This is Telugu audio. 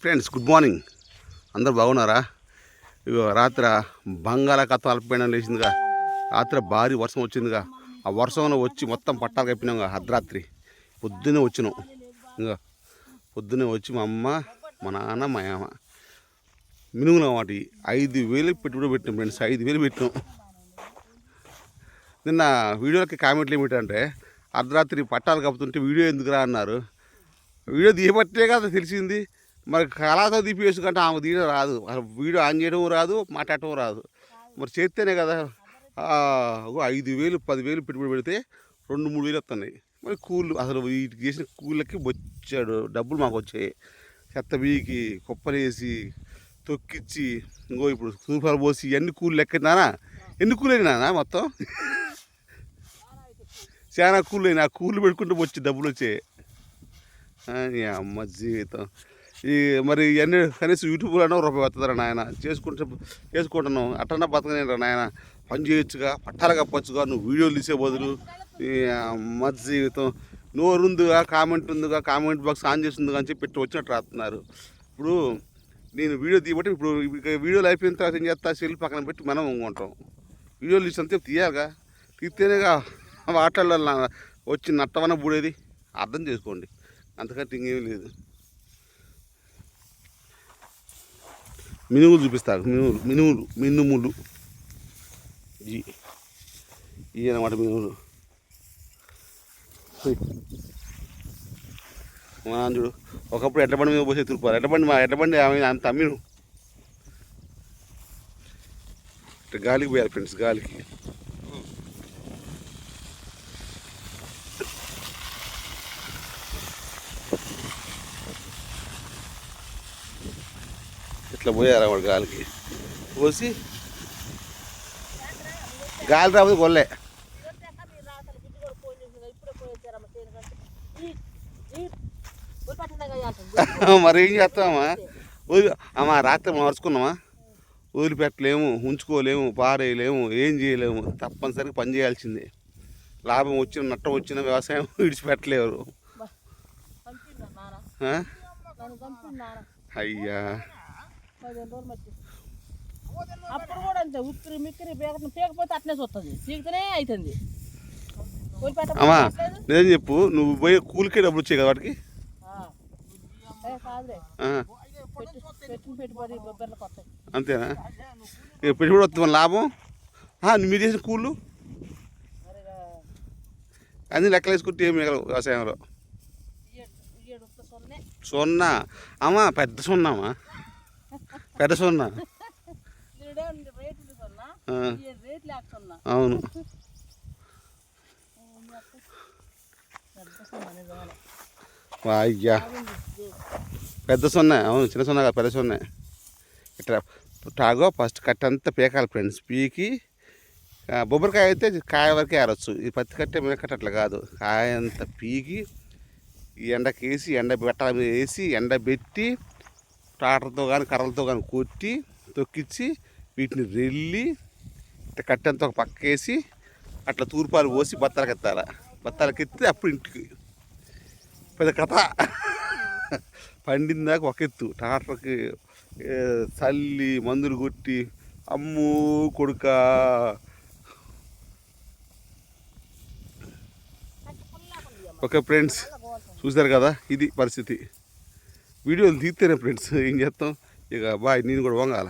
Friends good morning. అందరు బాగున్నారా? ఇగో రాత్రి బంగాళాఖాతం అల్పపీడనం లేచిందిగా. రాత్రి భారీ వర్షం వచ్చిందిగా. ఆ వర్షంలో వచ్చి మొత్తం పట్టాలు కప్పినాం అర్ధరాత్రి. పొద్దున్నే వచ్చినాం. ఇంకా పొద్దున్నే వచ్చి మా అమ్మ మా నాన్న మా అమ్మ మినుగులు వాటి ఐదు వేలు పెట్టుబడి పెట్టినాం ఫ్రెండ్స్ ఐదు వేలు పెట్టినాం. నిన్న వీడియోలకి కామెంట్లు ఏమిటంటే అర్ధరాత్రి పట్టాలు కప్పుతుంటే వీడియో ఎందుకురా అన్నారు. వీడియో తీయబట్టే కదా తెలిసింది. మరి కళాతో తీపివేసు కంటే ఆమె తీయడం రాదు. అసలు వీడియో ఆన్ చేయడం రాదు మాట్లాడటం రాదు. మరి చేస్తేనే కదా. ఓ ఐదు వేలు పదివేలు పెట్టుబడి పెడితే రెండు మూడు వేలు వస్తున్నాయి మరి కూళ్ళు అసలు వీటికి చేసిన కూళ్ళకి వచ్చాడు. డబ్బులు మాకు వచ్చాయి. చెత్త బీకి కుప్పలేసి తొక్కిచ్చి ఇంకో ఇప్పుడు సూపర్ పోసి ఎన్ని కూళ్ళు లెక్కనానా ఎన్ని కూలు అయినా మొత్తం? చాలా కూళ్ళు అయినా ఆ కూళ్ళు పెట్టుకుంటూ వచ్చి డబ్బులు వచ్చాయి. అమ్మ జీవితం. ఈ మరి ఇవన్నీ కనీసం యూట్యూబ్లోనే రూపాయి వస్తుందిరా నాయన. చేసుకుంటే చేసుకుంటున్నాం అట్టన్నా బతకనేరా నాయన. పని చేయొచ్చుగా పట్టాలు కప్పొచ్చుగా నువ్వు వీడియోలు తీసే బదులు ఈ జీవితం. నోరు ఉందిగా కామెంట్ ఉందిగా కామెంట్ బాక్స్ ఆన్ చేసిందిగా అని చెప్పి పెట్టి వచ్చినట్టు రాస్తున్నారు. ఇప్పుడు నేను వీడియో తీయబట్టి ఇప్పుడు వీడియోలు అయిపోయిన తర్వాత ఏం చేస్తా? సెల్ పక్కన పెట్టి మనం ఉంటాం వీడియోలు తీసినంతే తీయాలిగా. తీస్తేనేగా వాటర్లో వచ్చి నట్టవన బూడేది. అర్థం చేసుకోండి. అంతకంటే ఇంకేం లేదు. మినుములు చూపిస్తారు. మినుములు మినుములు మినుములు. ఇవి అనమాట మినువులు మా నాన్న చూడు ఒకప్పుడు ఎడ్లబండి మీద పోసే తిరుపారు ఎడ్లబండి మా ఎడ్లబండి ఆమె అంత అమ్మిను ఇట్లా గాలికి పోయాలి ఫ్రెండ్స్ గాలికి. ఇట్లా పోయారు వాడు గాలికి. పోసి గాలి రాకపోతే కొల్లే. మరి ఏం చేస్తామా అమ్మా రాత్రి మనం అరుచుకున్నామా? వదిలిపెట్టలేము ఉంచుకోలేము పారేయలేము ఏం చేయలేము. తప్పనిసరిగా పని చేయాల్సిందే. లాభం వచ్చిన నట్టం వచ్చిన వ్యవసాయం విడిచిపెట్టలేరు. ఆ? అయ్యా అప్పుడు కూడా అంతే ఉక్కిరి మిక్కిరి పీక పీకపోతే అట్నే చూస్తుంది పీకితేనే అవుతుంది అమ్మా? నిజం చెప్పు నువ్వు పోయి కూలికే డబ్బులు వచ్చాయి కదా వాటికి? అంతేనా? పెట్టుబడి వస్తుంది మన లాభం. మీరు చేసిన కూళ్ళు? అన్ని లెక్కలు వేసుకుంటే ఏమి వ్యవసాయంలో? సున్నా. అమ్మా పెద్ద సున్నామా పెద్ద సున్నా. అవును. అయ్యా. పెద్ద సున్నా. అవును చిన్న సున్నా కాదు పెద్ద సున్నా. ఇట్లా టాగో ఫస్ట్ కట్ట అంతా పీకాలి ఫ్రెండ్స్. పీకి బొబ్బరికాయ అయితే కాయ వరకే ఆరొచ్చు ఈ పత్తి కట్టే మీద కట్ట అట్లా కాదు. కాయ అంతా పీకి ఈ ఎండకి వేసి ఎండ పెట్టాల మీద వేసి ఎండ పెట్టి ట్రాక్టర్తో కానీ కర్రలతో కానీ కొట్టి తొక్కిచ్చి వీటిని రెల్లి ఇట్లా కట్టెంత ఒక పక్కేసి అట్లా తూర్పాలు పోసి బత్తాలకు ఎత్తాల బత్తాలకు ఎత్తి అప్పుడు ఇంటికి. పెద్ద కథ. పండిందాక ఒక ఎత్తు. ట్రాక్టర్కి చల్లి మందులు కొట్టి అమ్ము కొడుక. Okay friends. చూసారు కదా? ఇది పరిస్థితి. వీడియోలు తీస్తేనే ఫ్రెండ్స్ ఏం చేస్తాం? ఇక బాయ్ నేను కూడా వంగాల.